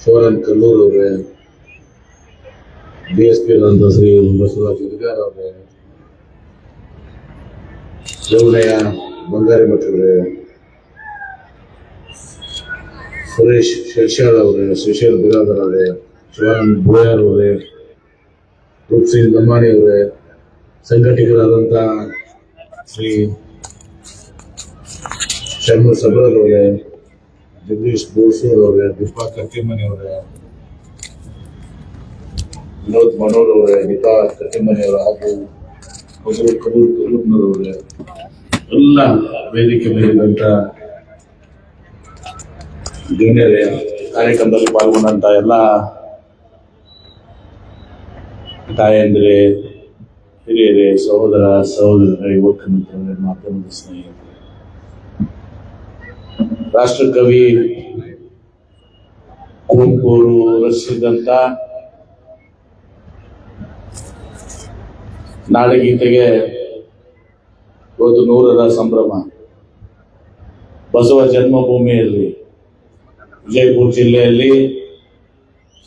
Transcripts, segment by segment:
ಶಿವರಾಮ್ ಕಲ್ಲೂರು ಅವ್ರೆ D S P ಆದಂತ ಶ್ರೀ ಬಸವರಾಜ್ ಹುಡುಗಾರ್ ಅವ್ರೆ ದೇವನಯ್ಯ ಬಂಗಾರಿ ಮಠವ್ರೆ ಸುರೇಶ್ ಶರ್ಷಾಳ್ ಅವರೇ ಸುಶೀಲ್ ಬಿರಾದರ್ ಅವರೇ ಶಿವಾನಂದ್ ಬೋಯಾರ್ ಅವರೇ ರೂಪ್ ಸಿಂಗ್ ಲಂಬಾಣಿ ಅವರೇ ಸಂಘಟಕರಾದಂಥ ಶ್ರೀ ಶರ್ಮ ಸಬರದ್ ಅವರೇ ಜಗದೀಶ್ ಬೋಸೂರ್ ಅವರೇ ದೀಪಾ ಕಟ್ಟಿಮನಿ ಅವರೇ ವಿನೋದ್ ಮನೋರ್ ಅವರೇ ಗೀತಾ ಕಟ್ಟಿಮನಿ ಅವರ ಹಾಗೂ ಕಬೂರ್ ಕಬೂರ್ ಅವ್ರೆ ಎಲ್ಲ ವೇದಿಕೆ ಮೇಲಿದಂತ ಗಣ್ಯರೇ ಕಾರ್ಯಕ್ರಮದಲ್ಲಿ ಪಾಲ್ಗೊಂಡಂತ ಎಲ್ಲ ತಾಯಂದ್ರೆ ಹಿರಿಯರೇ ಸಹೋದರ ಸಹೋದರ ಯುವಕ ಮಿತ್ರರೇ ಮಾಧ್ಯಮದ ಸ್ನೇಹಿತರೆ ರಾಷ್ಟ್ರಕವಿ ಕುವೆಂಪು ಅವರು ರಚಿಸಿದಂತ ನಾಡಗೀತೆಗೆ ಇವತ್ತು ನೂರರ ಸಂಭ್ರಮ. ಬಸವ ಜನ್ಮಭೂಮಿಯಲ್ಲಿ, ವಿಜಯಪುರ ಜಿಲ್ಲೆಯಲ್ಲಿ,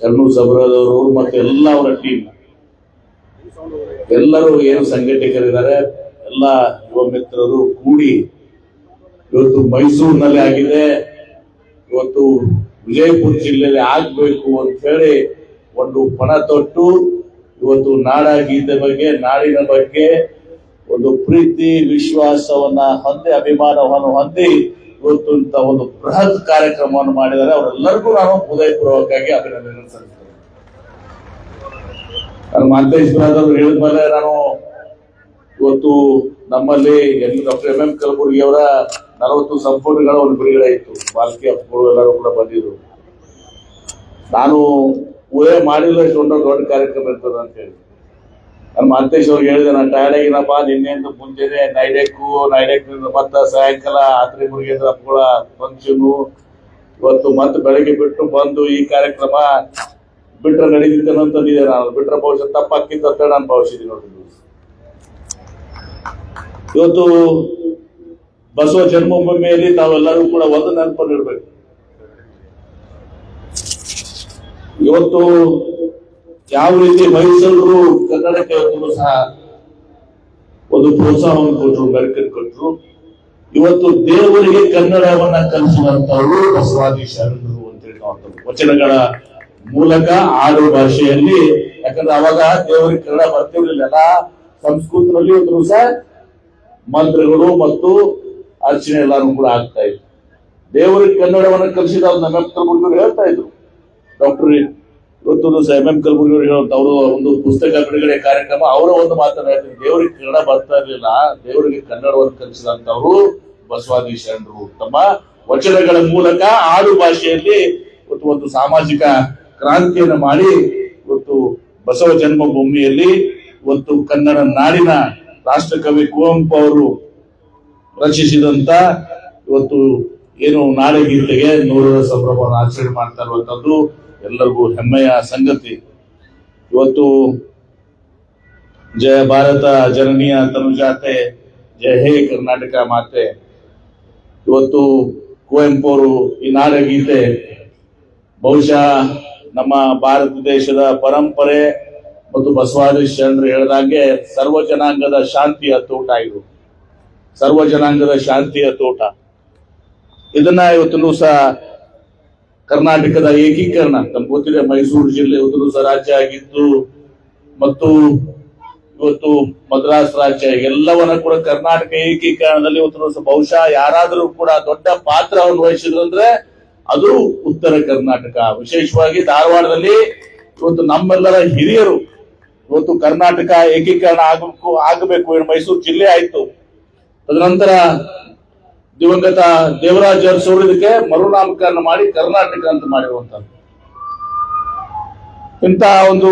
ಶರಣು ಸಬ್ರದವರು ಮತ್ತೆ ಎಲ್ಲ ಅವರ ಟೀಮ್ ಎಲ್ಲರೂ ಏನು ಸಂಘಟಕರಿದ್ದಾರೆ, ಎಲ್ಲ ಯುವ ಮಿತ್ರರು ಕೂಡಿ ಇವತ್ತು ಮೈಸೂರಿನಲ್ಲಿ ಆಗಿದೆ. ಇವತ್ತು ವಿಜಯಪುರ ಜಿಲ್ಲೆಯಲ್ಲಿ ಆಗ್ಬೇಕು ಅಂತ ಹೇಳಿ ಒಂದು ಪಣ ತೊಟ್ಟು, ಇವತ್ತು ನಾಡ ಗೀತೆ ಬಗ್ಗೆ, ನಾಡಿನ ಬಗ್ಗೆ ಒಂದು ಪ್ರೀತಿ, ವಿಶ್ವಾಸವನ್ನ ಹೊಂದಿ, ಅಭಿಮಾನವನ್ನು ಹೊಂದಿ ಇವತ್ತು ಇಂಥ ಒಂದು ಬೃಹತ್ ಕಾರ್ಯಕ್ರಮವನ್ನು ಮಾಡಿದರೆ ಅವರೆಲ್ಲರಿಗೂ ನಾನು ಹೃದಯಪೂರ್ವಕವಾಗಿ ಅಭಿನಂದನೆ ಸಲ್ಲಿಸ್ತೇನೆ. ನಾನು ಮಾಂತೇಶ್ ಹೇಳಿದ ಮೇಲೆ ನಾನು ಇವತ್ತು ನಮ್ಮಲ್ಲಿ ಎಲ್ಲಿ ಡಾಕ್ಟರ್ ಎಂ. ಎಂ ಕಲಬುರ್ಗಿ ಅವರ ನಲವತ್ತು ಸಂಪೂರ್ಣಗಳ ಒಂದು ಬಿಡುಗಡೆ ಇತ್ತು ಬಾಲ್ಕಿ ಅಪ್ಪಗಳು ಎಲ್ಲರೂ ಕೂಡ ಬಂದಿದ್ರು. ನಾನು ಊರೇ ಮಾಡಿಲ್ಲ ಇಷ್ಟು ದೊಡ್ಡ ಕಾರ್ಯಕ್ರಮ ಇರ್ತದೆ ಅಂತ ಹೇಳಿ. ನಾನು ಮಾಂತೇಶ್ ಅವ್ರಿಗೆ ಹೇಳಿದೆ, ನಾನು ಟಯರ್ಡ್ ಆಗಿನಪ್ಪ ನಿನ್ನೆಂದು ಮುಂಜಾನೆ ನೈಡೆಕ್ಕು ನೈಡೆಕ್ ಮತ್ತೆ ಸಾಯಂಕಾಲ ಆತ್ರಿ ಮುರುಗೇಂದ್ರ ಅಪ್ಪಗಳ ಫಂಕ್ಷನು ಇವತ್ತು ಮತ್ತೆ ಬೆಳಗ್ಗೆ ಬಿಟ್ಟು ಬಂದು ಈ ಕಾರ್ಯಕ್ರಮ ಬಿಟ್ರೆ ನಡೀತಿದ್ದೇನೆ ಅಂತಂದಿದೆ ನಾನು. ಬಿಟ್ರೆ ಭವಿಷ್ಯ ತಪ್ಪಾಕಿತ್ತು ಅಂತ ನಾನು ಭಾವಿಸಿದ್ದೀನಿ ನೋಡಿ ಇವತ್ತು ಬಸವ ಜನ್ಮಭೂಮಿಯಲ್ಲಿ ತಾವೆಲ್ಲರೂ ಕೂಡ ಒಂದು ನೆನಪನ್ನು ಇರಬೇಕು ಇವತ್ತು ಯಾವ ರೀತಿ ಮೈಸೂರು ಕನ್ನಡಕ್ಕೆ ಸಹ ಒಂದು ಪ್ರೋತ್ಸಾಹವನ್ನು ಕೊಟ್ಟರು ಬೆಳಕನ್ನು ಕೊಟ್ಟರು ಇವತ್ತು ದೇವರಿಗೆ ಕನ್ನಡವನ್ನ ಕಲಿಸುವಂತವರು ಬಸವಾದಿ ಶರಣರು ಅಂತೇಳಿ ವಚನಗಳ ಮೂಲಕ ಆಡು ಭಾಷೆಯಲ್ಲಿ, ಯಾಕಂದ್ರೆ ಅವಾಗ ದೇವರಿಗೆ ಕನ್ನಡ ಬರ್ತಿರ್ಲಿಲ್ಲ. ಸಂಸ್ಕೃತದಲ್ಲಿ ಒಂದು ಮಂತ್ರಗಳು ಮತ್ತು ಅರ್ಚನೆ ಎಲ್ಲಾನು ಕೂಡ ಆಗ್ತಾ ಇತ್ತು. ದೇವರಿಗೆ ಕನ್ನಡವನ್ನು ಕಲಿಸಿದ ನಮ್ಮ ಕಲಬುರ್ಗಿ ಹೇಳ್ತಾ ಇದ್ರು. ಡಾಕ್ಟರ್ ಇವತ್ತು ಎಂ ಎಂ ಕಲಬುರ್ಗಿ ಅವರು ಹೇಳುವಂತ ಅವರು ಒಂದು ಪುಸ್ತಕ ಬಿಡುಗಡೆ ಕಾರ್ಯಕ್ರಮ, ಅವರ ಒಂದು ಮಾತನ್ನ ಹೇಳ್ತೀನಿ ದೇವರಿಗೆ ಕನ್ನಡ ಬರ್ತಾ ಇರಲಿಲ್ಲ, ದೇವರಿಗೆ ಕನ್ನಡವನ್ನು ಕಲಿಸಿದಂತವರು ಬಸವಾದಿ ಶರಣರು. ತಮ್ಮ ವಚನಗಳ ಮೂಲಕ ಆಡು ಭಾಷೆಯಲ್ಲಿ ಇವತ್ತು ಒಂದು ಸಾಮಾಜಿಕ ಕ್ರಾಂತಿಯನ್ನು ಮಾಡಿ ಇವತ್ತು ಬಸವ ಜನ್ಮಭೂಮಿಯಲ್ಲಿ ಒಂದು ಕನ್ನಡ ನಾಡಿನ ರಾಷ್ಟ್ರಕವಿ ಕುವೆಂಪು ಅವರು ರಚಿಸಿದಂತ ಇವತ್ತು ಏನು ನಾಳೆ ಗೀತೆಗೆ ನೂರರ ಸಂಭ್ರಮವನ್ನು ಆಚರಣೆ ಮಾಡ್ತಾ ಇರುವಂತದ್ದು ಎಲ್ಲರಿಗೂ ಹೆಮ್ಮೆಯ ಸಂಗತಿ. ಇವತ್ತು ಜಯ ಭಾರತ, ಜನನೀಯ ತನುಜಾತೆ, ಜಯ ಹೇ ಕರ್ನಾಟಕ ಮಾತೆ. ಇವತ್ತು ಕುವೆಂಪು ಅವರು ಈ ನಾಡಗೀತೆ ಬಹುಶಃ ನಮ್ಮ ಭಾರತ ದೇಶದ ಪರಂಪರೆ ಮತ್ತು ಬಸವಾದಿ ಶರಣರು ಹೇಳಿದಂಗೆ ಸರ್ವ ಜನಾಂಗದ ಶಾಂತಿಯ ತೋಟ ಇದು. ಸರ್ವ ಜನಾಂಗದ ಶಾಂತಿಯ ತೋಟ. ಇದನ್ನ ಇವತ್ತು ಸಹ ಕರ್ನಾಟಕದ ಏಕೀಕರಣ, ನಮ್ಗೆ ಗೊತ್ತಿದೆ ಮೈಸೂರು ಜಿಲ್ಲೆ ಇವತ್ತು ಸಹ ರಾಜ್ಯ ಆಗಿದ್ದು, ಮತ್ತು ಇವತ್ತು ಮದ್ರಾಸ್ ರಾಜ್ಯ, ಎಲ್ಲವನ್ನ ಕೂಡ ಕರ್ನಾಟಕ ಏಕೀಕರಣದಲ್ಲಿ ಇವತ್ತು ಸಹ ಬಹುಶಃ ಯಾರಾದರೂ ಕೂಡ ದೊಡ್ಡ ಪಾತ್ರವನ್ನು ವಹಿಸಿದ್ರು ಅಂದ್ರೆ ಅದು ಉತ್ತರ ಕರ್ನಾಟಕ. ವಿಶೇಷವಾಗಿ ಧಾರವಾಡದಲ್ಲಿ ಇವತ್ತು ನಮ್ಮೆಲ್ಲರ ಹಿರಿಯರು ಇವತ್ತು ಕರ್ನಾಟಕ ಏಕೀಕರಣ ಆಗಬೇಕು ಆಗಬೇಕು. ಮೈಸೂರು ಜಿಲ್ಲೆ ಆಯ್ತು. ತದನಂತರ ದಿವಂಗತ ದೇವರಾಜ ಇದಕ್ಕೆ ಮರುನಾಮಕರಣ ಮಾಡಿ ಕರ್ನಾಟಕ ಅಂತ ಮಾಡಿರುವಂತದ್ದು. ಇಂತಹ ಒಂದು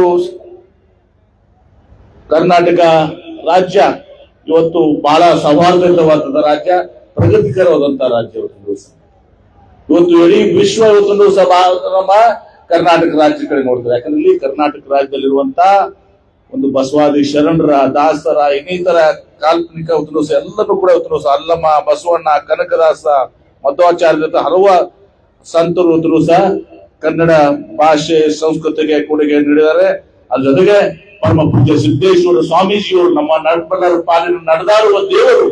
ಕರ್ನಾಟಕ ರಾಜ್ಯ ಇವತ್ತು ಬಹಳ ಸೌಹಾರ್ದಯುತವಾದಂತಹ ರಾಜ್ಯ ಪ್ರಗತಿಕರವಾದಂತಹ ರಾಜ್ಯ ಇವತ್ತು ದಿವಸ. ಇವತ್ತು ಇಡೀ ವಿಶ್ವ ಇವತ್ತೊಂದು ಸಭಾ ನಮ್ಮ ಕರ್ನಾಟಕ ರಾಜ್ಯ ಕಡೆ ನೋಡ್ತಾರೆ. ಯಾಕಂದ್ರೆ ಇಲ್ಲಿ ಕರ್ನಾಟಕ ರಾಜ್ಯದಲ್ಲಿರುವಂತ ಒಂದು ಬಸವಾದಿ ಶರಣರ, ದಾಸರ, ಇನ್ನಿತರ ಕಾಲ್ಪನಿಕ ಉತ್ತನೋಸ ಎಲ್ಲರೂ ಕೂಡ ಉತ್ತನೋಸ ಅಲ್ಲಮ್ಮ, ಬಸವಣ್ಣ, ಕನಕದಾಸ, ಮಧ್ವಾಚಾರ್ಯ ಹಲವ ಸಂತರು ಉತ್ತನೋಸ ಕನ್ನಡ ಭಾಷೆ, ಸಂಸ್ಕೃತಿಗೆ ಕೊಡುಗೆ ನೀಡಿದ್ದಾರೆ. ಅದ್ರ ಜೊತೆಗೆ ಪರಮ ಪೂಜ್ಯ ಸಿದ್ದೇಶ್ವರ ಸ್ವಾಮೀಜಿಯವರು ನಮ್ಮ ನಡ್ಬಲ್ಲರ ಪಾಲಿನ ನಡೆದಾಡುವ ದೇವರು,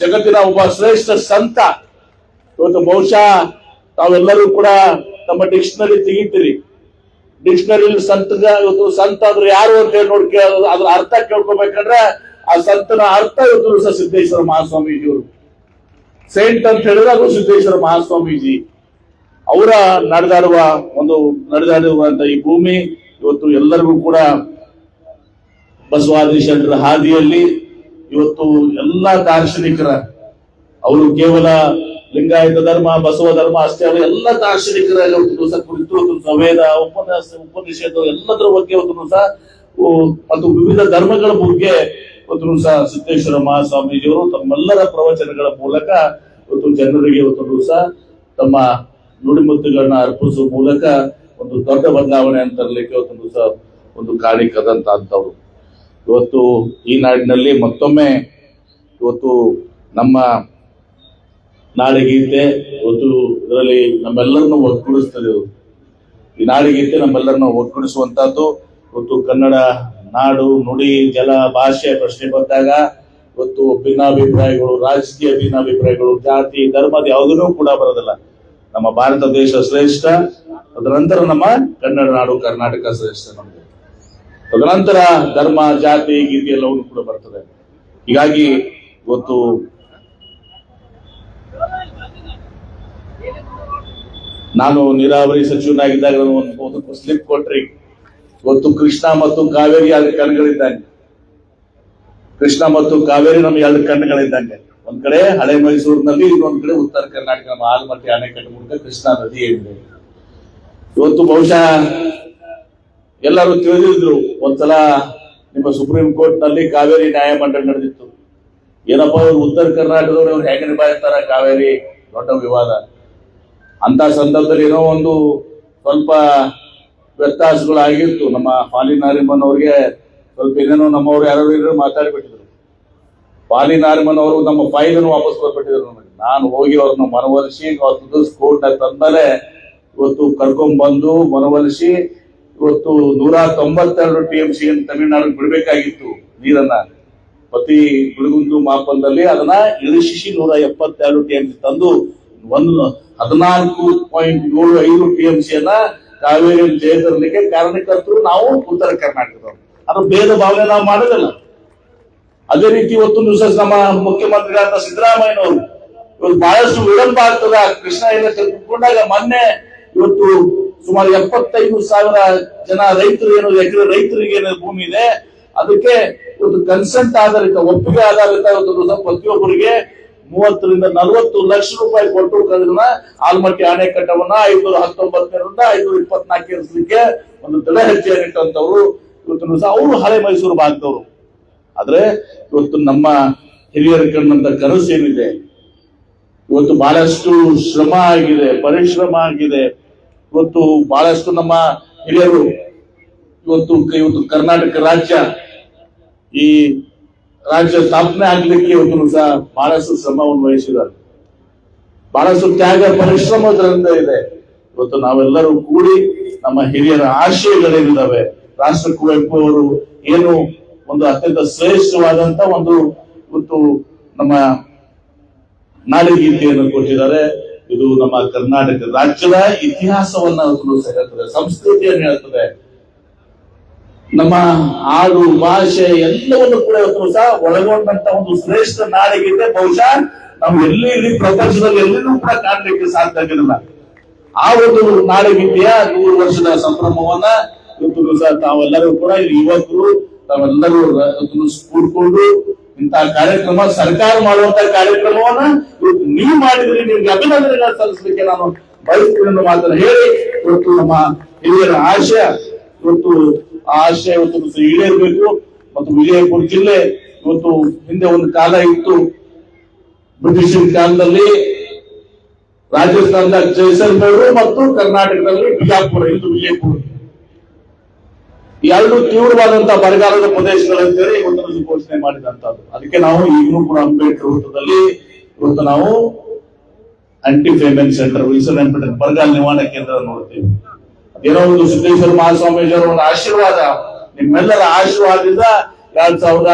ಜಗತ್ತಿನ ಒಬ್ಬ ಶ್ರೇಷ್ಠ ಸಂತ. ಇವತ್ತು ಬಹುಶಃ ತಾವೆಲ್ಲರೂ ಕೂಡ ತಮ್ಮ ಡಿಕ್ಷನರಿ ತೆಗಿತೀರಿ. ಡಿಕ್ಷನರಿ ಸಂತ ಇವತ್ತು ಸಂತ ಅಂದ್ರೆ ಯಾರು ಅಂತ ಹೇಳಿ ನೋಡಿ ಅದ್ರ ಅರ್ಥ ಕೇಳ್ಕೊಬೇಕಂದ್ರೆ ಆ ಸಂತನ ಅರ್ಥ ಇವತ್ತು ಸಹ ಸಿದ್ದೇಶ್ವರ ಮಹಾಸ್ವಾಮೀಜಿಯವರು. ಸೈಂಟ್ ಅಂತ ಹೇಳಿದ್ರೆ ಅದು ಸಿದ್ದೇಶ್ವರ ಮಹಾಸ್ವಾಮೀಜಿ. ಅವರ ನಡೆದಾಡುವ ಒಂದು ನಡೆದಾಡುವಂತ ಈ ಭೂಮಿ ಇವತ್ತು ಎಲ್ಲರಿಗೂ ಕೂಡ ಬಸವಾದಿ ಬಸವಾದಿಶರ ಹಾದಿಯಲ್ಲಿ ಇವತ್ತು ಎಲ್ಲ ದಾರ್ಶನಿಕರ, ಅವರು ಕೇವಲ ಲಿಂಗಾಯತ ಧರ್ಮ, ಬಸವ ಧರ್ಮ ಅಷ್ಟೇ ಅಲ್ಲ, ಎಲ್ಲ ದಾರ್ಶನಿಕರ ಕುರಿತು ಸಂವೇದ, ಉಪನ್ಯಾಸ ಉಪನಿಷೇಧ ಎಲ್ಲದರ ಬಗ್ಗೆ ಒಂದು ಸಹ ಮತ್ತು ವಿವಿಧ ಧರ್ಮಗಳ ಬಗ್ಗೆ ಇವತ್ತು ಸಹ ಸಿದ್ದೇಶ್ವರ ಮಹಾಸ್ವಾಮೀಜಿಯವರು ತಮ್ಮೆಲ್ಲರ ಪ್ರವಚನಗಳ ಮೂಲಕ ಇವತ್ತು ಜನರಿಗೆ ಇವತ್ತು ಸಹ ತಮ್ಮ ನುಡಿಮುತ್ತುಗಳನ್ನ ಅರ್ಪಿಸುವ ಮೂಲಕ ಒಂದು ದೊಡ್ಡ ಬದಲಾವಣೆ ಅಂತ ತರಲಿಕ್ಕೆ ಇವತ್ತು ಸಹ ಒಂದು ಕಾಣಿಕದಂತ ಅಂತವ್ರು ಇವತ್ತು ಈ ನಾಡಿನಲ್ಲಿ ಮತ್ತೊಮ್ಮೆ ಇವತ್ತು ನಮ್ಮ ನಾಡಿಗೀತೆ ಒಂದು ಇದರಲ್ಲಿ ನಮ್ಮೆಲ್ಲರನ್ನು ಒಗ್ಗೂಡಿಸ್ತದೆ ಈ ನಾಡಿಗೀತೆ ನಮ್ಮೆಲ್ಲರನ್ನು ಒಗ್ಗೂಡಿಸುವಂತಹದ್ದು ಇವತ್ತು ಕನ್ನಡ ನಾಡು, ನುಡಿ, ಜಲ, ಭಾಷೆ ಪ್ರಶ್ನೆ ಬಂದಾಗ ಇವತ್ತು ಭಿನ್ನಾಭಿಪ್ರಾಯಗಳು, ರಾಜಕೀಯ ಭಿನ್ನಾಭಿಪ್ರಾಯಗಳು, ಜಾತಿ ಧರ್ಮದ ಯಾವುದನ್ನೂ ಕೂಡ ಬರೋದಿಲ್ಲ. ನಮ್ಮ ಭಾರತ ದೇಶ ಶ್ರೇಷ್ಠ ಅದರ ನಮ್ಮ ಕನ್ನಡ ನಾಡು, ಕರ್ನಾಟಕ ಶ್ರೇಷ್ಠ ನಮಗೆ ತದನಂತರ ಧರ್ಮ, ಜಾತಿ, ಗೀತೆ ಎಲ್ಲವನ್ನು ಕೂಡ ಬರ್ತದೆ. ಹೀಗಾಗಿ ಇವತ್ತು ನಾನು ನೀರಾವರಿ ಸಚಿವನಾಗಿದ್ದಾಗ ಒಂದು ಸ್ಲಿಪ್ ಕೊಟ್ರಿ. ಇವತ್ತು ಕೃಷ್ಣ ಮತ್ತು ಕಾವೇರಿ ಎರಡು ಕಣ್ಗಳಿದ್ದಂಗೆ ಕೃಷ್ಣ ಮತ್ತು ಕಾವೇರಿ ನಮ್ಗೆ ಎರಡು ಕಣ್ಣುಗಳಿದ್ದಂಗೆ ಒಂದ್ ಕಡೆ ಹಳೆ ಮೈಸೂರಿನಲ್ಲಿ, ಇನ್ನೊಂದ್ ಕಡೆ ಉತ್ತರ ಕರ್ನಾಟಕ, ನಮ್ಮ ಆಲಮಟ್ಟಿ ಅಣೆಕಟ್ಟು ಮೂಲಕ ಕೃಷ್ಣ ನದಿ ಇದೆ ಇವತ್ತು ಬಹುಶಃ ಎಲ್ಲರೂ ತಿಳಿದಿದ್ರು, ಒಂದ್ಸಲ ನಿಮ್ಮ ಸುಪ್ರೀಂ ಕೋರ್ಟ್ನಲ್ಲಿ ಕಾವೇರಿ ನ್ಯಾಯಮಂಡಳಿ ನಡೆದಿತ್ತು. ಏನಪ್ಪ ಇವ್ರು ಉತ್ತರ ಕರ್ನಾಟಕದವ್ರು ಇವ್ರು ಹೇಗೆ ನಿಭಾಯಿಸ್ತಾರ ಕಾವೇರಿ ದೊಡ್ಡ ವಿವಾದ. ಅಂತ ಸಂದರ್ಭದಲ್ಲಿ ಏನೋ ಒಂದು ಸ್ವಲ್ಪ ವ್ಯತ್ಯಾಸಗಳಾಗಿತ್ತು. ನಮ್ಮ ಫಾಲಿ ನಾರಿಮನ್ ಅವ್ರಿಗೆ ಸ್ವಲ್ಪ ಏನೇನೋ ನಮ್ಮವ್ರು ಯಾರು ಇದ್ರು ಮಾತಾಡಿಬಿಟ್ಟಿದ್ರು. ಫಾಲಿ ನಾರಿಮನ್ ಅವರು ನಮ್ಮ ಫೈಲ್ ವಾಪಸ್ ಕೊಟ್ಬಿಟ್ಟಿದ್ರು ನಮಗೆ. ನಾನು ಹೋಗಿ ಅವ್ರನ್ನ ಮನವೊಲಿಸಿ ಅವತ್ತು ದಿವಸ ತಂದಲೇ ಇವತ್ತು ಕರ್ಕೊಂಡ್ ಬಂದು ಮನವೊಲಿಸಿ ಇವತ್ತು ನೂರ ತೊಂಬತ್ತೆರಡು ಟಿ ಎಂ ಸಿ ತಮಿಳುನಾಡು ಬಿಡಬೇಕಾಗಿತ್ತು ನೀರನ್ನ. ಪ್ರತಿ ಬಿಡುಗುಂದು ಮಾಪನದಲ್ಲಿ ಅದನ್ನ ಇಳಿಸಿ ನೂರ ಎಪ್ಪತ್ತೆರಡು ಸಿ ತಂದು ಒಂದು ಹದಿನಾಲ್ಕು ಪಾಯಿಂಟ್ ಏಳು ಐದು ಟಿ ಎಂ ಸಿ ಅನ್ನ ಕಾವೇರಿ ಜಯತರಲಿಕ್ಕೆ ಕಾರಣಕರ್ತರು ನಾವು ಉತ್ತರ ಕರ್ನಾಟಕದವರು. ಅದು ಭೇದ ಭಾವನೆ ನಾವು ಮಾಡೋದಿಲ್ಲ. ಅದೇ ರೀತಿ ಇವತ್ತು ದಿವಸ ನಮ್ಮ ಮುಖ್ಯಮಂತ್ರಿಗಳಾದ ಸಿದ್ದರಾಮಯ್ಯನವರು ಇವತ್ತು ಬಹಳಷ್ಟು ವಿಳಂಬ ಆಗ್ತದ. ಕೃಷ್ಣ ಎಲ್ಲ ತೆಗೆದುಕೊಂಡಾಗ ಮೊನ್ನೆ ಇವತ್ತು ಸುಮಾರು ಎಪ್ಪತ್ತೈದು ಸಾವಿರ ಜನ ರೈತರು ಏನು ಎಕರೆ ರೈತರಿಗೆ ಏನು ಭೂಮಿ ಇದೆ ಅದಕ್ಕೆ ಒಂದು ಕನ್ಸೆಂಟ್ ಆಧಾರಿತ ಒಪ್ಪಿಗೆ ಆಧಾರಿತ ಪ್ರತಿಯೊಬ್ಬರಿಗೆ ಮೂವತ್ತರಿಂದ ನಲವತ್ತು ಲಕ್ಷ ರೂಪಾಯಿ ಕೊಟ್ಟು ಅದನ್ನ ಆಲ್ಮಟ್ಟಿ ಅಣೆಕಟ್ಟವನ್ನ ಐನೂರ ಹತ್ತೊಂಬತ್ತರಿಂದ ಐನೂರ ಇರಿಸಲಿಕ್ಕೆ ಒಂದು ತಡೆ ಹೆಜ್ಜೆಯನ್ನಿಟ್ಟಂತವ್ರು ಇವತ್ತು ದಿವಸ ಅವರು ಹಳೆ ಮೈಸೂರು ಭಾಗದವರು. ಆದ್ರೆ ಇವತ್ತು ನಮ್ಮ ಹಿರಿಯರ ಕಂಡಂತ ಕನಸು ಏನಿದೆ? ಇವತ್ತು ಬಹಳಷ್ಟು ಶ್ರಮ ಆಗಿದೆ, ಪರಿಶ್ರಮ ಆಗಿದೆ. ಇವತ್ತು ಬಹಳಷ್ಟು ನಮ್ಮ ಹಿರಿಯರು ಇವತ್ತು ಇವತ್ತು ಕರ್ನಾಟಕ ರಾಜ್ಯ ಈ ರಾಜ್ಯ ಸ್ಥಾಪನೆ ಆಗ್ಲಿಕ್ಕೆ ಇವತ್ತು ಸಹ ಬಹಳಷ್ಟು ಶ್ರಮವನ್ನು ವಹಿಸಿದ್ದಾರೆ. ಬಹಳಷ್ಟು ತ್ಯಾಗ ಪರಿಶ್ರಮದಿಂದ ಇದೆ. ಇವತ್ತು ನಾವೆಲ್ಲರೂ ಕೂಡಿ ನಮ್ಮ ಹಿರಿಯರ ಆಶಯಗಳೇನಿದ್ದಾವೆ ರಾಷ್ಟ್ರ ಕುವೆಂಪು ಅವರು ಏನು ಒಂದು ಅತ್ಯಂತ ಶ್ರೇಷ್ಠವಾದಂತ ಒಂದು ಇವತ್ತು ನಮ್ಮ ನಾಡಗೀತೆಯನ್ನು ಕೊಟ್ಟಿದ್ದಾರೆ. ಇದು ನಮ್ಮ ಕರ್ನಾಟಕ ರಾಜ್ಯದ ಇತಿಹಾಸವನ್ನ ಸಹ ಹೇಳ್ತದೆ, ಸಂಸ್ಕೃತಿಯನ್ನು ಹೇಳ್ತದೆ. ನಮ್ಮ ಆಡು ಭಾಷೆ ಎಲ್ಲವನ್ನು ಕೂಡ ಇವತ್ತು ಸಹ ಒಳಗೊಂಡಂತ ಒಂದು ಶ್ರೇಷ್ಠ ನಾಡಿಗೀತೆ ಬಹುಶಃ ನಾವು ಎಲ್ಲಿ ಇಡೀ ಪ್ರಪಂಚದಲ್ಲಿ ಎಲ್ಲಿನೂ ಕೂಡ ಕಾಣಲಿಕ್ಕೆ ಸಾಧ್ಯ ಆಗಿರಲಿಲ್ಲ ಆ ಒಂದು ನಾಡಗೀತೆಯ ನೂರು ವರ್ಷದ ಸಂಭ್ರಮವನ್ನ ಇವತ್ತು ಸಹ ತಾವೆಲ್ಲರೂ ಕೂಡ ಯುವಕರು, ತಾವೆಲ್ಲರೂ ಕೂಡ್ಕೊಂಡು ಇಂತಹ ಕಾರ್ಯಕ್ರಮ, ಸರ್ಕಾರ ಮಾಡುವಂತ ಕಾರ್ಯಕ್ರಮವನ್ನ ಇವತ್ತು ನೀವು ಮಾಡಿದ್ರಿ, ನಿಮ್ಗೆ ಅಭಿನಂದನೆಗಳನ್ನ ಸಲ್ಲಿಸಲಿಕ್ಕೆ ನಾನು ಬಯಸ್ತೀನಿ ಮಾತ್ರ ಹೇಳಿ ಇವತ್ತು ನಮ್ಮ ಹಿರಿಯರ ಆಶಯ, ಇವತ್ತು ಆ ಆಶಯ ಇವತ್ತು ಮತ್ತು ವಿಜಯಪುರ ಜಿಲ್ಲೆ ಇವತ್ತು ಹಿಂದೆ ಒಂದು ಕಾಲ ಇತ್ತು. ಬ್ರಿಟಿಷರ ಕಾಲದಲ್ಲಿ ರಾಜಸ್ಥಾನದ ಜೈಸಲ್ಮೇರು ಮತ್ತು ಕರ್ನಾಟಕದಲ್ಲಿ ಬಿಜಾಪುರ, ಇದು ವಿಜಯಪುರ. ಎರಡು ತೀವ್ರವಾದಂತಹ ಬರಗಾಲದ ಪ್ರದೇಶಗಳಂತೇಳಿ ಇವತ್ತು ಘೋಷಣೆ ಮಾಡಿದಂತದ್ದು ಅದಕ್ಕೆ ನಾವು ಈಗಲೂ ಕೂಡ ಅಂಬೇಡ್ಕರ್ ವೃತ್ತದಲ್ಲಿ ಇವತ್ತು ನಾವು ಆಂಟಿ ಪೇಮೆಂಟ್ ಸೆಂಟರ್ ಬರಗಾಲ ನಿವಾರಣಾ ಕೇಂದ್ರ ನೋಡ್ತೀವಿ. ಏನೋ ಒಂದು ಸಿದ್ದೇಶ್ವರ ಮಹಾಸ್ವಾಮೀಜಿಯವರ ಒಂದು ಆಶೀರ್ವಾದ. ನಿಮ್ಮೆಲ್ಲರ ಆಶೀರ್ವಾದದಿಂದ ಎರಡ್ ಸಾವಿರದ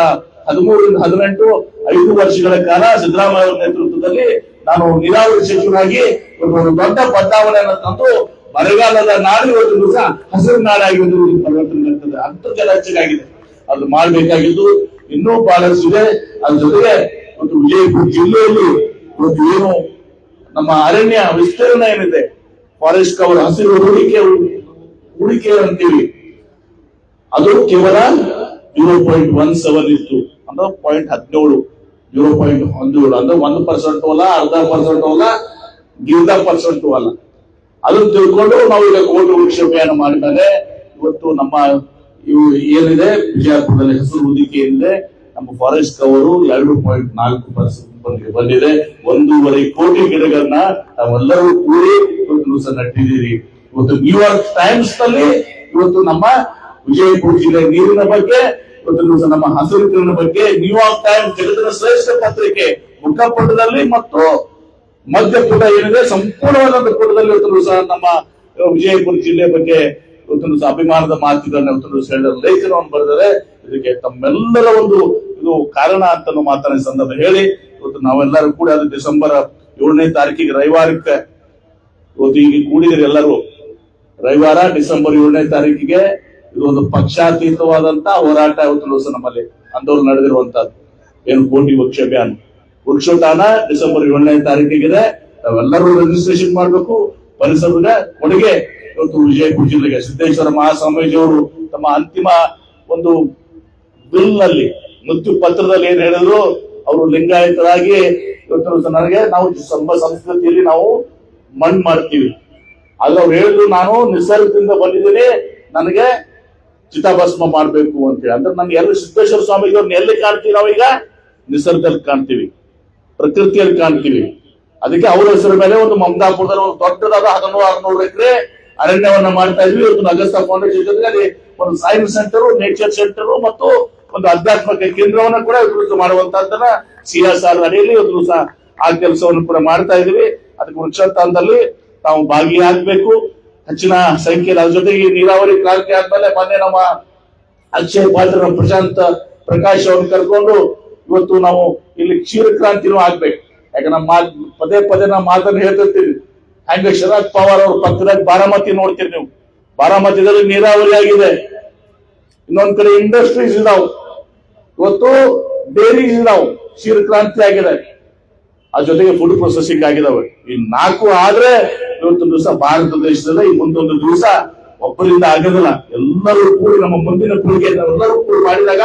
ಹದಿಮೂರರಿಂದ ಹದಿನೆಂಟು ಐದು ವರ್ಷಗಳ ಕಾಲ ಸಿದ್ದರಾಮಯ್ಯ ಅವರ ನೇತೃತ್ವದಲ್ಲಿ ನಾನು ನೀರಾವರಿ ಸಚಿವರಾಗಿ ಒಂದು ದೊಡ್ಡ ಬದಲಾವಣೆಯನ್ನು ತಂದು ಬರಗಾಲದ ನಾಡು ಇವತ್ತು ದಿವಸ ಹಸಿರು ನಾಡಾಗಿ ಒಂದು ಪರಿವರ್ತನೆ ಆಗ್ತದೆ ಅಂತರ್ಜಲ ಹೆಚ್ಚಾಗಿದೆ ಅದು ಮಾಡಬೇಕಾಗಿದ್ದು ಇನ್ನೂ ಬಹಳಷ್ಟಿದೆ. ಅದ್ರ ಜೊತೆಗೆ ಒಂದು ವಿಜಯಪುರ ಜಿಲ್ಲೆಯಲ್ಲಿ ಒಂದು ಏನು ನಮ್ಮ ಅರಣ್ಯ ವಿಸ್ತೀರ್ಣ ಏನಿದೆ ಫಾರೆಸ್ಟ್ ಕವರ್ ಹಸಿರು ಹೂಡಿಕೆ ಹೂಡಿಕೆ ಅಂತೀವಿ ಅದು ಕೇವಲ ಜೀರೋ ಪಾಯಿಂಟ್ ಒನ್ ಸೆವೆನ್ ಇತ್ತು. ಅಂದ್ರೆ ಪಾಯಿಂಟ್ ಹದಿನೇಳು ಜೀರೋ ಪಾಯಿಂಟ್ ಹದಿನೇಳು ಅಂದ್ರೆ ಒನ್ ಪರ್ಸೆಂಟ್ ಅಲ್ಲ, ಅರ್ಧ ಪರ್ಸೆಂಟ್ ಅಲ್ಲ ಗಿರ್ಧ ಪರ್ಸೆಂಟ್ ಅಲ್ಲ. ಅದನ್ನು ತಿಳ್ಕೊಂಡು ನಾವು ಈಗ ಕೋಟಿ ವಿಕ್ಷೇಪೆಯನ್ನು ಮಾಡಿದರೆ ಇವತ್ತು ನಮ್ಮ ಇವು ಏನಿದೆ ವಿಜಯಪುರದಲ್ಲಿ ಹೆಸರು ಹೊದಿಕೆ ಇದೆ ನಮ್ಮ ಫಾರೆಸ್ಟ್ ಕವರು ಎರಡು ಪಾಯಿಂಟ್ ನಾಲ್ಕು ಪರ್ಸೆಂಟ್ ಬಂದಿದೆ. ಒಂದೂವರೆ ಕೋಟಿ ಗಿಡಗಳನ್ನ ನಾವೆಲ್ಲರೂ ಕೂಡಿ ನಟ್ಟಿದ್ದೀರಿ. ಇವತ್ತು ನ್ಯೂಯಾರ್ಕ್ ಟೈಮ್ಸ್ನಲ್ಲಿ ಇವತ್ತು ನಮ್ಮ ವಿಜಯಪುರ ಜಿಲ್ಲೆ ನೀರಿನ ಬಗ್ಗೆ, ಇವತ್ತು ನಮ್ಮ ಹಸಿರುಕರಣ ಬಗ್ಗೆ ನ್ಯೂಯಾರ್ಕ್ ಟೈಮ್ಸ್ ಜಗತ್ತಿನ ಶ್ರೇಷ್ಠ ಪತ್ರಿಕೆ ಮುಖಪುಟದಲ್ಲಿ ಮತ್ತು ಮಧ್ಯಪುಟ ಏನಿದೆ, ಸಂಪೂರ್ಣವಾದ ಪುಟದಲ್ಲಿ ಇವತ್ತು ಸಹ ನಮ್ಮ ವಿಜಯಪುರ ಜಿಲ್ಲೆ ಬಗ್ಗೆ ಇವತ್ತು ದಿವಸ ಅಭಿಮಾನದ ಮಾತುಗಳನ್ನ ಇವತ್ತು ಹೇಳಿದ ಲೇಖನವನ್ನು ಬರೆದರೆ ಇದಕ್ಕೆ ತಮ್ಮೆಲ್ಲರ ಒಂದು ಇದು ಕಾರಣ ಅಂತ ಮಾತನಾಡಿದ ಸಂದರ್ಭ ಹೇಳಿ. ಇವತ್ತು ನಾವೆಲ್ಲರೂ ಕೂಡ ಅದು ಡಿಸೆಂಬರ್ ಏಳನೇ ತಾರೀಕಿಗೆ ರವಿವಾರಕ್ಕೆ ಇವತ್ತು ಈಗ ಕೂಡಿದ್ರೆ ಎಲ್ಲರೂ ರವಿವಾರ ಡಿಸೆಂಬರ್ ಏಳನೇ ತಾರೀಕಿಗೆ ಇದು ಒಂದು ಪಕ್ಷಾತೀತವಾದಂತ ಹೋರಾಟ ಇವತ್ತು ನಮ್ಮಲ್ಲಿ. ಅಂತವ್ರು ನಡೆದಿರುವಂತದ್ದು ಏನು ಕೋಟಿ ವೃಕ್ಷ ಅಭಿಯಾನ. ವೃಕ್ಷೋದಾನ ಡಿಸೆಂಬರ್ ಏಳನೇ ತಾರೀಕಿಗಿದೆ. ನಾವೆಲ್ಲರೂ ರಿಜಿಸ್ಟ್ರೇಷನ್ ಮಾಡಬೇಕು. ಪರಿಸರದ ಕೊಡುಗೆ. ಇವತ್ತು ವಿಜಯಪುರ ಜಿಲ್ಲೆಗೆ ಸಿದ್ದೇಶ್ವರ ಮಹಾಸ್ವಾಮೀಜಿ ಅವರು ತಮ್ಮ ಅಂತಿಮ ಒಂದು ಬಿಲ್ನಲ್ಲಿ, ಮೃತ್ಯು ಪತ್ರದಲ್ಲಿ ಏನ್ ಹೇಳಿದ್ರು, ಅವರು ಲಿಂಗಾಯತರಾಗಿ ಇವತ್ತು ನನಗೆ ನಾವು ಸಂಸ್ಕೃತಿಯಲ್ಲಿ ನಾವು ಮಣ್ಣು ಮಾಡ್ತೀವಿ. ಆದ್ರೆ ಅವ್ರು ಹೇಳಿದ್ರು, ನಾನು ನಿಸರ್ಗದಿಂದ ಬಂದಿದ್ದೀನಿ, ನನಗೆ ಚಿತಾಭಸ್ಮ ಮಾಡಬೇಕು ಅಂತ ಹೇಳಿ. ಅಂದ್ರೆ ನನ್ಗೆ ಎಲ್ಲಿ ಸಿದ್ದೇಶ್ವರ ಸ್ವಾಮಿ ಅವ್ರನ್ನ ಎಲ್ಲಿ ಕಾಣ್ತೀವಿ ನಾವೀಗ ನಿಸರ್ಗದಲ್ಲಿ ಕಾಣ್ತೀವಿ, ಪ್ರಕೃತಿಯಲ್ಲಿ ಕಾಣ್ತೀವಿ. ಅದಕ್ಕೆ ಅವ್ರ ಹೆಸರ ಮೇಲೆ ಒಂದು ಮಮದಾಪುರದಲ್ಲಿ ಒಂದು ದೊಡ್ಡದಾದ ಹದಿನೂರು, ಆರ್ನೂರು ಎಕರೆ ಅರಣ್ಯವನ್ನ ಮಾಡ್ತಾ ಇದ್ವಿ. ಇವತ್ತು ಅಗಸ್ತ ಫೌಂಡೇಶನ್ ಜೊತೆಗೆ ಒಂದು ಸೈನ್ಸ್ ಸೆಂಟರ್ ನೇಚರ್ ಸೆಂಟರ್ ಮತ್ತು ಒಂದು ಆಧ್ಯಾತ್ಮಿಕ ಕೇಂದ್ರವನ್ನ ಕೂಡ ಅಭಿವೃದ್ಧಿ ಮಾಡುವಂತದ್ದನ್ನ ಆರ್ ಅಡಿಯಲ್ಲಿ ಇವತ್ತು ಸಹ ಆ ಕೆಲಸವನ್ನು ಕೂಡ ಮಾಡ್ತಾ ಇದೀವಿ ಅದಕ್ಕೆ ವೃಕ್ಷಾಂತರದಲ್ಲಿ ತಾವು ಭಾಗಿಯಾಗಬೇಕು ಹೆಚ್ಚಿನ ಸಂಖ್ಯೆಯಲ್ಲಿ ಅದ್ರ ಜೊತೆಗೆ ನೀರಾವರಿ ಕ್ರಾಂತಿ ಆದ್ಮೇಲೆ ಮೊನ್ನೆ ನಮ್ಮ ಅಕ್ಷಯ ಪಾತ್ರ ಪ್ರಶಾಂತ್ ಪ್ರಕಾಶ್ ಅವ್ರನ್ನ ಕರ್ಕೊಂಡು ಇವತ್ತು ನಾವು ಇಲ್ಲಿ ಕ್ಷೀರ ಕ್ರಾಂತಿನೂ ಆಗ್ಬೇಕು. ಯಾಕೆ ನಮ್ಮ ಪದೇ ಪದೇ ನಾವು ಮಾತನ್ನು ಹೇಳ್ತಿರ್ತೀವಿ. ಹಂಗ ಶರದ್ ಪವಾರ್ ಅವ್ರ ಪಕ್ಕದಾಗ ಬಾರಾಮತಿ ನೋಡ್ತೀರಿ ನೀವು. ಬಾರಾಮತಿದಲ್ಲಿ ನೀರಾವರಿ ಆಗಿದೆ. ಇನ್ನೊಂದ್ ಕಡೆ ಇಂಡಸ್ಟ್ರೀಸ್ ಇದಾವೆ. ಇವತ್ತು ಡೈರೀಸ್ ಇದಾವೆ. ಕ್ಷೀರ ಕ್ರಾಂತಿ ಆಗಿದೆ. ಅದ್ರ ಜೊತೆಗೆ ಫುಡ್ ಪ್ರೊಸೆಸಿಂಗ್ ಆಗಿದಾವೆ. ಈ ನಾಲ್ಕು ಆದ್ರೆ ಇವತ್ತು ದಿವಸ ಭಾರತ ದೇಶದಲ್ಲಿ ಈ ಮುಂದೊಂದು ದಿವಸ ಒಬ್ಬರಿಂದ ಆಗೋದಿಲ್ಲ. ಎಲ್ಲರೂ ಕೂಡಿ ನಮ್ಮ ಮುಂದಿನ ಪೀಳಿಗೆ ಎಲ್ಲರೂ ಕೂಡಿ ಮಾಡಿದಾಗ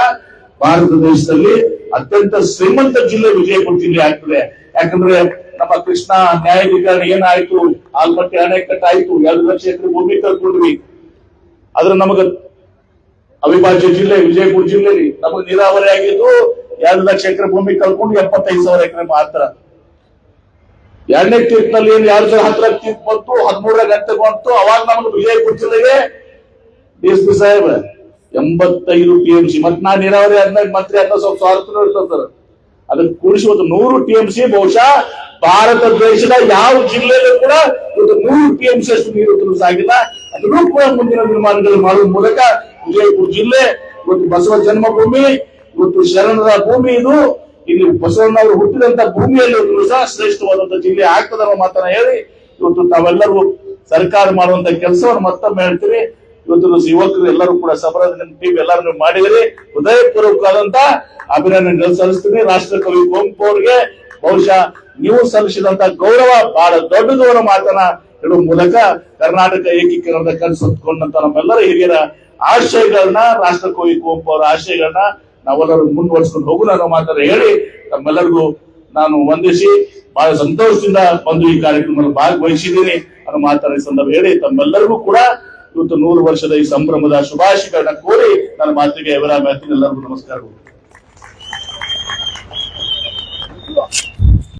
ಭಾರತ ದೇಶದಲ್ಲಿ ಅತ್ಯಂತ ಶ್ರೀಮಂತ ಜಿಲ್ಲೆ ವಿಜಯಪುರ ಜಿಲ್ಲೆ ಆಗ್ತದೆ. ಯಾಕಂದ್ರೆ ನಮ್ಮ ಕೃಷ್ಣ ನ್ಯಾಯಾಧಿಕರಣ ಏನಾಯ್ತು? ಆಲ್ಮಟ್ಟಿ ಅಣೆಕಟ್ಟು ಆಯ್ತು ಎರಡು ಲಕ್ಷ ಎಕರೆ ಭೂಮಿ ಕಳ್ಕೊಂಡ್ವಿ. ಆದ್ರೆ ನಮಗ ಅವಿಭಾಜ್ಯ ಜಿಲ್ಲೆ, ವಿಜಯಪುರ ಜಿಲ್ಲೆ ನಮಗೆ ನೀರಾವರಿ ಆಗಿದ್ದು ಎರಡು ಲಕ್ಷ ಎಕರೆ ಭೂಮಿ ಕಳ್ಕೊಂಡು ಎಪ್ಪತ್ತೈದು ಸಾವಿರ ಎಕರೆ ಮಾತ್ರ. ಎರಡನೇ ತೀರ್ಪಿನಲ್ಲಿ ಏನು ಎರಡ್ ಸಾವಿರದ ಹತ್ತರಾಗ ತೀರ್ಪು ಬಂತು? ಹದಿಮೂರರ ಗಂಟೆ ಬಂತು. ಅವಾಗ ನಮಗೆ ವಿಜಯ ಜಿಲ್ಲೆಗೆ ಡಿ ಎಸ್ ಪಿ ಸಾಹೇಬ್. ಎಂಬತ್ತೈದು ಟಿ ಎಂ ಸಿ. ಮತ್ ನಾ ನೀರಾವರಿ ಹದಿನೈದು ಮಂತ್ರಿ ಅಂತ ಸ್ವಲ್ಪ ಸ್ವಾರ್ಥ ಇರ್ತದ ಅದನ್ನ ಕೂಡಿಸಿ ಒಂದು ನೂರು ಟಿ ಎಂ ಸಿ, ಬಹುಶಃ ಭಾರತ ದೇಶದ ಯಾವ ಜಿಲ್ಲೆಯಲ್ಲೂ ಕೂಡ ಒಂದು ನೂರು ಟಿ ಎಂ ಸಿ ಅಷ್ಟು ನೀರು ತುಲಸ ಆಗಿಲ್ಲ ಅದನ್ನು ಕೂಡ ಮುಂದಿನ ನಿರ್ಮಾಣಗಳು ಮಾಡುವ ಮೂಲಕ ವಿಜಯಪುರ ಜಿಲ್ಲೆ, ಇವತ್ತು ಬಸವ ಜನ್ಮಭೂಮಿ, ಇವತ್ತು ಶರಣರ ಭೂಮಿ ಇದು. ಇಲ್ಲಿ ಬಸವಣ್ಣವರು ಹುಟ್ಟಿದಂತ ಭೂಮಿಯಲ್ಲಿ ಸಹ ಶ್ರೇಷ್ಠವಾದಂತ ಜಿಲ್ಲೆ ಆಗ್ತದೆ ಅನ್ನೋ ಮಾತನ್ನ ಹೇಳಿ, ಇವತ್ತು ತಾವೆಲ್ಲರೂ ಸರ್ಕಾರ ಮಾಡುವಂತ ಕೆಲಸವನ್ನು ಮತ್ತೊಮ್ಮೆ ಹೇಳ್ತೀವಿ ಇವತ್ತು ಯುವಕರು ಎಲ್ಲರೂ ಕೂಡ ಸಬರದ ಟೀಮ್ ಎಲ್ಲರೂ ಮಾಡಿದಿರಿ. ಹೃದಯಪೂರ್ವಕವಾದಂತ ಅಭಿನಂದನೆ ಸಲ್ಲಿಸ್ತೀನಿ. ರಾಷ್ಟ್ರ ಕವಿ ಕುವೆಂಪು ಅವರಿಗೆ ಬಹುಶಃ ನೀವು ಸಲ್ಲಿಸಿದಂತ ಗೌರವ ಬಹಳ ದೊಡ್ಡದು ಅನ್ನೋ ಮಾತನ್ನ ಹೇಳುವ ಮೂಲಕ ಕರ್ನಾಟಕ ಏಕೀಕರಣದ ಕನಸು ಹೊತ್ಕೊಂಡಂತ ನಮ್ಮೆಲ್ಲರ ಹಿರಿಯರ ಆಶಯಗಳನ್ನ, ರಾಷ್ಟ್ರ ಕವಿ ಕುವೆಂಪು ಅವರ ಆಶಯಗಳನ್ನ ನಾವೆಲ್ಲರೂ ಮುಂದುವರಿಸ್ಕೊಂಡು ಹೋಗೋಣ ಅನ್ನೋ ಮಾತನ್ನ ಹೇಳಿ ತಮ್ಮೆಲ್ಲರಿಗೂ ನಾನು ವಂದಿಸಿ, ಬಹಳ ಸಂತೋಷದಿಂದ ಬಂದು ಈ ಕಾರ್ಯಕ್ರಮದಲ್ಲಿ ಭಾಗವಹಿಸಿದ್ದೀನಿ ಅನ್ನೋ ಮಾತನ್ನ ಈ ಸಂದರ್ಭ ಹೇಳಿ, ತಮ್ಮೆಲ್ಲರಿಗೂ ಕೂಡ ಇವತ್ತು ನೂರು ವರ್ಷದ ಈ ಸಂಭ್ರಮದ ಶುಭಾಶಯಗಳನ್ನ ಕೋರಿ ನನ್ನ ಮಾತಿಗೆ ವಿರಾಮ ಎಲ್ಲರಿಗೂ ನಮಸ್ಕಾರಗಳು